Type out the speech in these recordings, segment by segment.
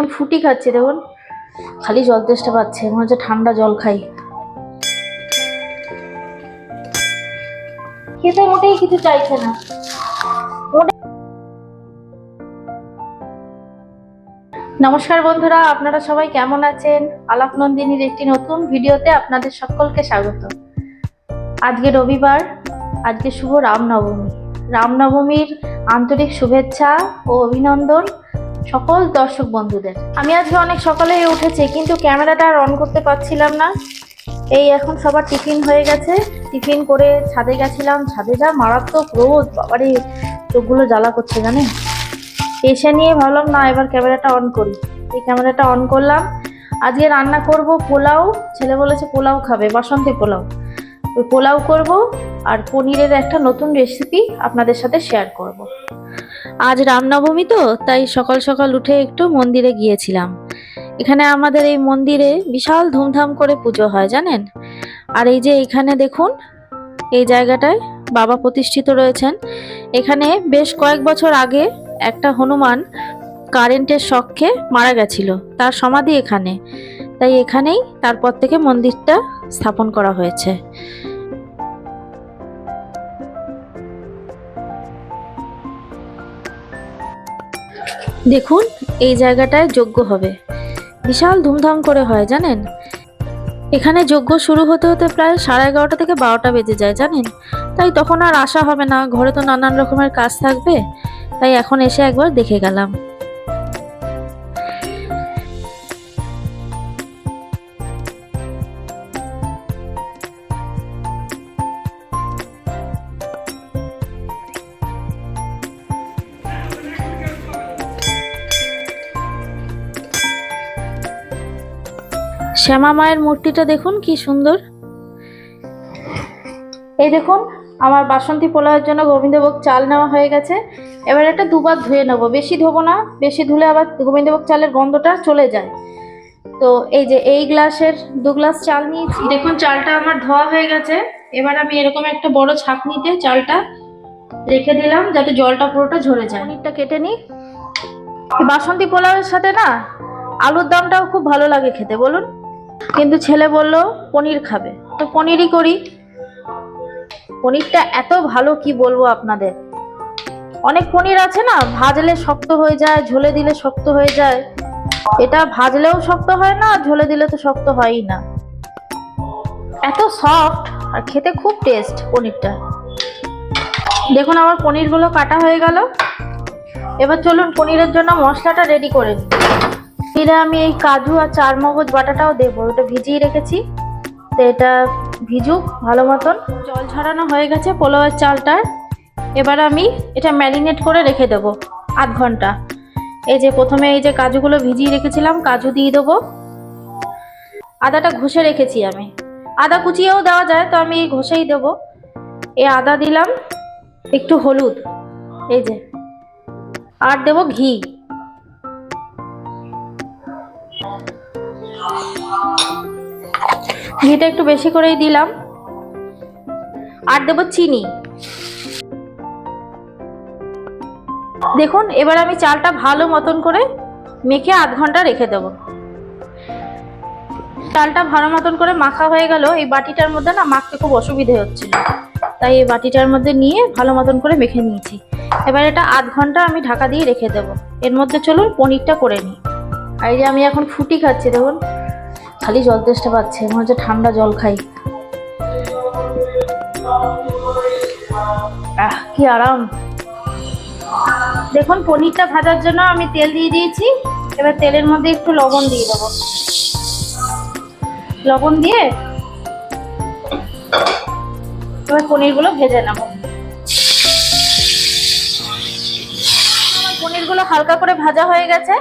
এখন ফুটি খাচ্ছি দেখুন। খালি জল তেষ্টা পাচ্ছে, মনে হচ্ছে ঠান্ডা জল খাই। খেতে মোটেই কিছু চাইছে না। নমস্কার বন্ধুরা, আপনারা সবাই কেমন আছেন? আলাপ নন্দিনীর একটি নতুন ভিডিওতে আপনাদের সকলকে স্বাগত। আজকে রবিবার, আজকে শুভ রামনবমী। রামনবমীর আন্তরিক শুভেচ্ছা ও অভিনন্দন সকল দর্শক বন্ধুদের। আমি আজকে অনেক সকালে উঠেছি, কিন্তু ক্যামেরাটা আর অন করতে পারছিলাম না। এই এখন সবার টিফিন হয়ে গেছে। টিফিন করে ছাদে গেছিলাম। ছাদে যা মারাত্মক রোদ, বাবারে, চোখগুলো জ্বালা করছে, জানেন? এসে নিয়ে ভাবলাম, না, এবার ক্যামেরাটা অন করি। এই ক্যামেরাটা অন করলাম। আজকে রান্না করব পোলাও। ছেলে বলেছে পোলাও খাবে, বাসন্তী পোলাও। ওই পোলাও করব আর পনিরের একটা নতুন রেসিপি আপনাদের সাথে শেয়ার করব। আজ রামনবমী তো, তাই সকাল সকাল উঠে একটু মন্দিরে গিয়েছিলাম। এখানে আমাদের এই মন্দিরে বিশাল ধুমধাম করে পুজো হয়, জানেন? আর এই যে এখানে দেখুন, এই জায়গাটায় বাবা প্রতিষ্ঠিত রয়েছেন। এখানে বেশ কয়েক বছর আগে একটা হনুমান কারেন্টের শখে মারা গেছিল, তার সমাধি এখানে। তাই এখানেই তারপর থেকে মন্দিরটা স্থাপন করা হয়েছে। দেখুন, এই জায়গাটায় যজ্ঞ হবে। বিশাল ধুমধাম করে হয়, জানেন? এখানে যজ্ঞ শুরু হতে হতে প্রায় সাড়ে এগারোটা থেকে বারোটা বেজে যায়, জানেন? তাই তখন আর আসা হবে না। ঘরে তো নানান রকমের কাজ থাকবে। তাই এখন এসে একবার দেখে গেলাম। শ্যামা মায়ের মূর্তিটা দেখুন, কি সুন্দর। এই দেখুন, আমার বাসন্তী পোলাওয়ের জন্য গোবিন্দভোগ চাল নেওয়া হয়ে গেছে। এবার এটা দুবার ধুয়ে নেব। বেশি ধোবো না, বেশি ধুলে আবার গোবিন্দভোগ চালের গন্ধটা চলে যায়। তো এই যে এই গ্লাসের দু গ্লাস চাল নিয়েছি। দেখুন, চালটা আমার ধোয়া হয়ে গেছে। এবার আমি এরকম একটা বড় ছাঁকনিতে চালটা রেখে দিলাম, যাতে জলটা পুরোটা ঝরে যায়। পনিরটা কেটে নিই। বাসন্তী পোলাওয়ের সাথে না, আলুর দামটাও খুব ভালো লাগে খেতে, বলুন। কিন্তু ছেলে বলল, পনির খাবে। তো পনিরই করি। পনিরটা এত ভালো, কি বলব আপনাদের? অনেক পনির আছে না, ভাজলে শক্ত হয়ে যায়, ঝোলে দিলে শক্ত হয়ে যায়। এটা ভাজলেও শক্ত হয় না, ঝোলে দিলে তো শক্ত হয়ই না। এত সফট আর খেতে খুব টেস্ট পনিরটা। দেখুন, আমার পনিরগুলো কাটা হয়ে গেল। এবার চলুন পনিরের জন্য মশলাটা রেডি করে নিই। পনিরে আমি এই কাজু আর চার মগজ বাটাটাও দেবো। ওটা ভিজিয়ে রেখেছি। তো এটা ভিজুক, ভালো মতন। জল ঝরানো হয়ে গেছে পোলাওয়ের চালটার। এবার আমি এটা ম্যারিনেট করে রেখে দেবো আধ ঘণ্টা। এই যে প্রথমে এই যে কাজুগুলো ভিজিয়ে রেখেছিলাম, কাজু দিয়ে দেবো। আদাটা ঘষে রেখেছি আমি। আদা কুচিয়েও দেওয়া যায়, তো আমি ঘষেই দেবো। এই আদা দিলাম, একটু হলুদ। এই যে। আর দেবো ঘি। ঘিটা একটু বেশি করেই দিলাম। আর দেবো চিনি। দেখুন, এবার আমি চালটা ভালো মতন করে মেখে আধ ঘণ্টা রেখে দেব। চালটা ভালো মতন করে মাখা হয়ে গেল। এই বাটিটার মধ্যে না মাখতে খুব অসুবিধে হচ্ছিল। তাই এই বাটিটার মধ্যে নিয়ে ভালো মতন করে মেখে নিয়েছি। এবার এটা আধ ঘণ্টা আমি ঢাকা দিয়ে রেখে দেব। এর মধ্যে চলুন পনিরটা করে নিই। আর এই যে আমি এখন ফুটি খাচ্ছি, দেখুন। খালি জল তেষ্টা পাচ্ছে, মনে হচ্ছে ঠান্ডা জল খাই। কি আরাম। দেখুন, পনিরটা ভাজার জন্য আমি তেল দিয়ে দিয়েছি, এবার তেলের মধ্যে একটু লবণ দিয়ে দেবো। লবণ দিয়ে এবার পনিরগুলো ভেজে নেব। পনিরগুলো হালকা করে ভাজা হয়ে গেছে।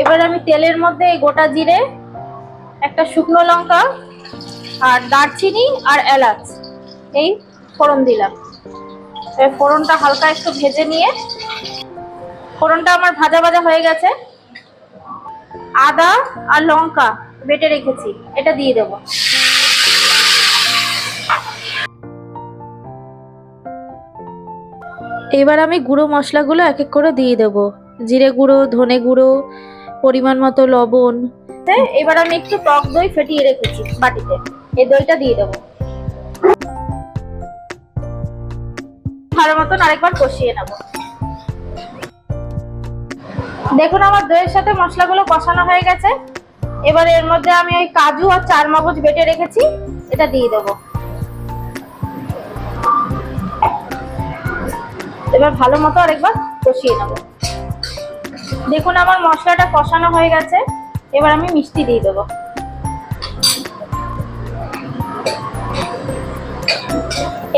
এবার আমি তেলের মধ্যে গোটা জিরে একটা শুকনো লঙ্কা আর দারচিনি আর এলাচ। এই ফোড়ন দিলাম। এবার ফোড়নটা হালকা একটু ভেজে নিয়ে, ফোড়নটা আমার ভাজা ভাজা হয়ে গেছে। আদা আর লঙ্কা বেটে রেখেছি, এটা দিয়ে দেবো। এবার আমি গুঁড়ো মশলাগুলো এক এক করে দিয়ে দেবো। জিরে গুঁড়ো, ধনে গুঁড়ো, পরিমাণ মতো লবণ এবার আমি একটু টক দই ফেটিয়ে রেখেছি বাটিতে। এই দইটা দিয়ে দেবো। ভালো মতন আরেকবার কষিয়ে নেব। দেখুন, আমার দইয়ের সাথে মশলাগুলো কষানো হয়ে গেছে। এবার এর মধ্যে আমি ওই কাজু আর চার মগজ বেটে রেখেছি। এটা দিয়ে দেবো। এবার ভালো মতো আরেকবার কষিয়ে নেব। দেখুন, আমার মশলাটা কষানো হয়ে গেছে। এবার আমি মিষ্টি দিয়ে দেবো।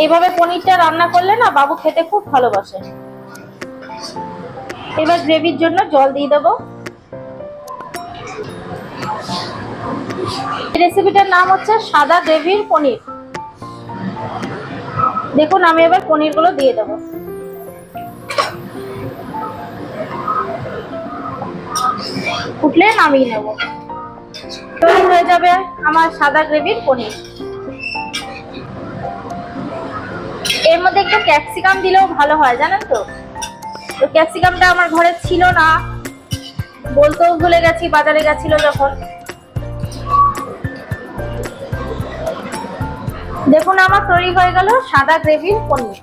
এইভাবে পনিরটা রান্না করলে না বাবু খেতে খুব ভালোবাসে। এবার গ্রেভির জন্য জল দিয়ে দেবো। রেসিপিটার নাম হচ্ছে সাদা গ্রেভির পনির। দেখুন, আমি এবার পনিরগুলো দিয়ে দেবো। ফুটলে নামিয়ে নেব। হয়ে যাবে আমার সাদা গ্রেভির পনির। এর মধ্যে একটু ক্যাপসিকাম দিলেও ভালো হয়, জানেন তো? তো ক্যাপসিকামটা আমার ঘরে ছিল না। বলতেও ভুলে গেছি, বাজারে গেছিল যখন। দেখুন, আমার তৈরি হয়ে গেল সাদা গ্রেভির পনির।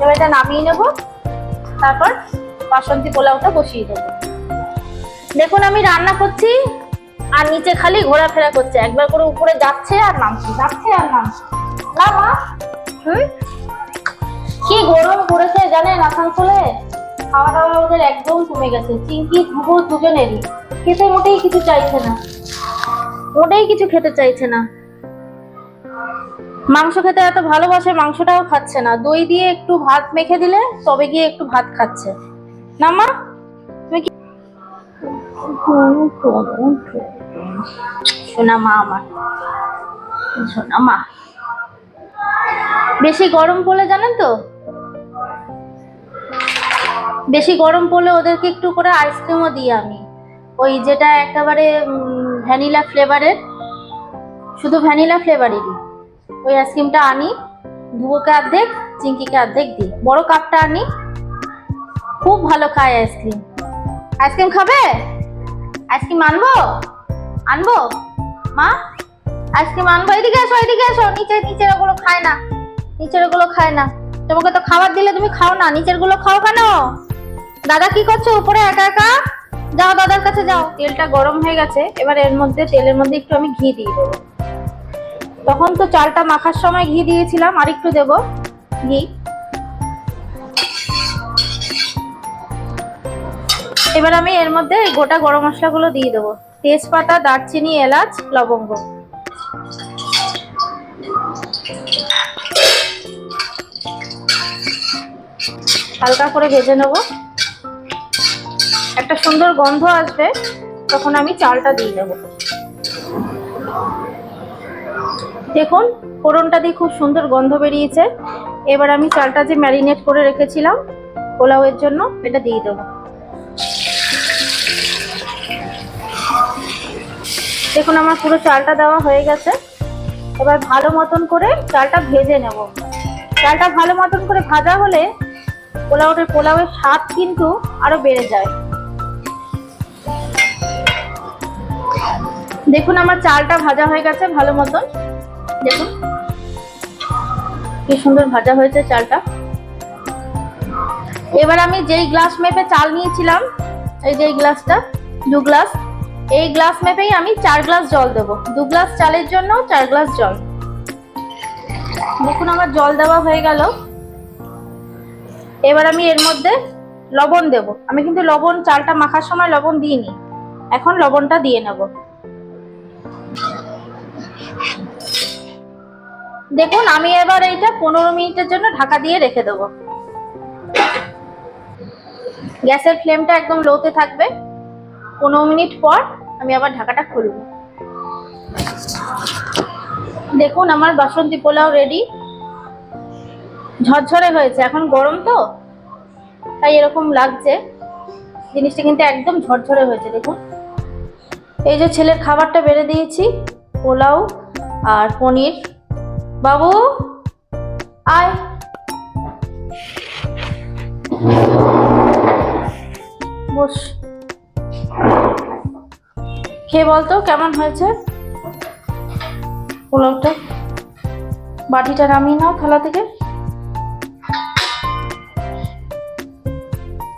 এবার এটা নামিয়ে নেব, তারপর বাসন্তী পোলাওটা বসিয়ে দেবো। দেখুন, আমি রান্না করছি, আর নিচে খালি ঘোরাফেরা করছে। একবার করে উপরে যাচ্ছে আর নামছে, যাচ্ছে আর নামছে। না মা? হুম? কি গরম পড়েছে জানেন আসানসোলে? খাওয়া দাওয়া ওদের একদম কমে গেছে। চিংকি ধুবো দুজনেরই। খেতে মোটেই কিছু চাইছে না। মোটেই কিছু খেতে চাইছে না। মাংস খেতে এত ভালোবাসে, মাংসটাও খাচ্ছে না। দই দিয়ে একটু ভাত মেখে দিলে, তবে গিয়ে একটু ভাত খাচ্ছে। না মা? শোনা মা আমার। শোনা মা। বেশি গরম পড়লে জানেন তো? বেশি গরম পড়লে ওদেরকে একটু করে আইসক্রিমও দিই আমি। ওই যেটা একেবারে ভ্যানিলা ফ্লেভারের শুধু ভ্যানিলা ফ্লেভারেরই ওই আইসক্রিমটা আনি ধুবোকে অর্ধেক চিঙ্কিকে অর্ধেক দিই। বড় কাপটা আনি, খুব ভালো খায় আইসক্রিম আইসক্রিম খাবে? আইসক্রিম আনব? আনব? মা? আইসক্রিম আনব? এদিকে এসো এদিকে এসো। নিচে নিচের ওগুলো খায় না। নিচের ওগুলো খায় না। তোমাকে তো খাবার দিলে তুমি খাও না। নিচেরগুলো খাও কেন? দাদা কি করছ? উপরে একা একা? যাও দাদার কাছে যাও। তেলটা গরম হয়ে গেছে। এবার এর মধ্যে, তেলের মধ্যে একটু আমি ঘি দিয়ে দেবো। তখন তো চালটা মাখার সময় ঘি দিয়েছিলাম। আর একটু দেবো। ঘি। এবার আমি এর মধ্যে গোটা গরম মশলাগুলো দিয়ে দেবো। তেজপাতা, দারচিনি, এলাচ, লবঙ্গ। হালকা করে ভেজে নেব। একটা সুন্দর গন্ধ আসবে, তখন আমি চালটা দিয়ে দেবো। দেখুন, ফোড়নটা দিয়ে খুব সুন্দর গন্ধ বেরিয়েছে। এবার আমি চালটা যে ম্যারিনেট করে রেখেছিলাম, পোলাওয়ের জন্য, এটা দিয়ে দেবো। দেখুন, আমার পুরো চালটা দেওয়া হয়ে গেছে। এবার ভালো মতন করে চালটা ভেজে নেব। চালটা ভালো মতন করে ভাজা হলে পোলাওটের পোলাওয়ের স্বাদ কিন্তু আরও বেড়ে যায়। দেখুন, আমার চালটা ভাজা হয়ে গেছে ভালো মতন। দেখুন, কি সুন্দর ভাজা হয়েছে চালটা। এবার আমি যেই গ্লাস মেপে চাল নিয়েছিলাম, এই যে এই গ্লাসটা দু গ্লাস এই গ্লাস মেপেই আমি চার গ্লাস জল দেব। দু গ্লাস চালের জন্য চার গ্লাস জল। দেখুন আমার জল দেওয়া হয়ে গেল। এবার আমি এর মধ্যে লবণ দেব। আমি কিন্তু লবণ, চালটা মাখার সময় লবণ দিইনি। এখন লবণটা দিয়ে নেব। দেখুন, আমি এবার এইটা পনেরো মিনিটের জন্য ঢাকা দিয়ে রেখে দেবো। গ্যাসের ফ্লেমটা একদম লোতে থাকবে। পনেরো মিনিট পর আমি আবার ঢাকাটা খুলব। দেখুন, আমার বাসন্তী পোলাও রেডি ঝরঝরে হয়েছে, এখন গরম তো, তাই এরকম লাগছে। জিনিসটা কিন্তু একদম ঝরঝরে হয়েছে, দেখুন। এই যে ছেলের খাবারটা বেড়ে দিয়েছি, পোলাও আর পনির। বাবু, আয়। বস। বলতো, কেমন হয়েছে? পোলাওটা। বাটিটা নামিয়ে নাও থালা থেকে।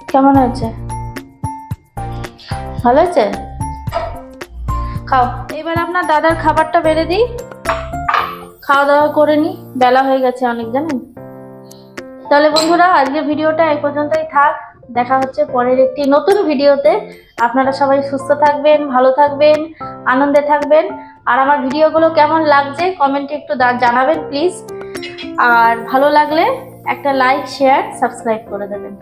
কেমন হয়েছে? ভালো হয়েছে? খাও। এবার আপনার দাদার খাবারটা বেড়ে দিই। খাওয়া দাওয়া করে নি। বেলা হয়ে গেছে অনেক, জানেন? তাহলে বন্ধুরা, আজকের ভিডিওটা এই পর্যন্তই থাক। দেখা হচ্ছে পরের একটি নতুন ভিডিওতে। আপনারা সবাই সুস্থ থাকবেন, ভালো থাকবেন, আনন্দে থাকবেন। আর আমার ভিডিওগুলো কেমন লাগছে কমেন্টে একটু জানাবেন প্লিজ আর ভালো লাগলে একটা লাইক শেয়ার সাবস্ক্রাইব করে দেবেন।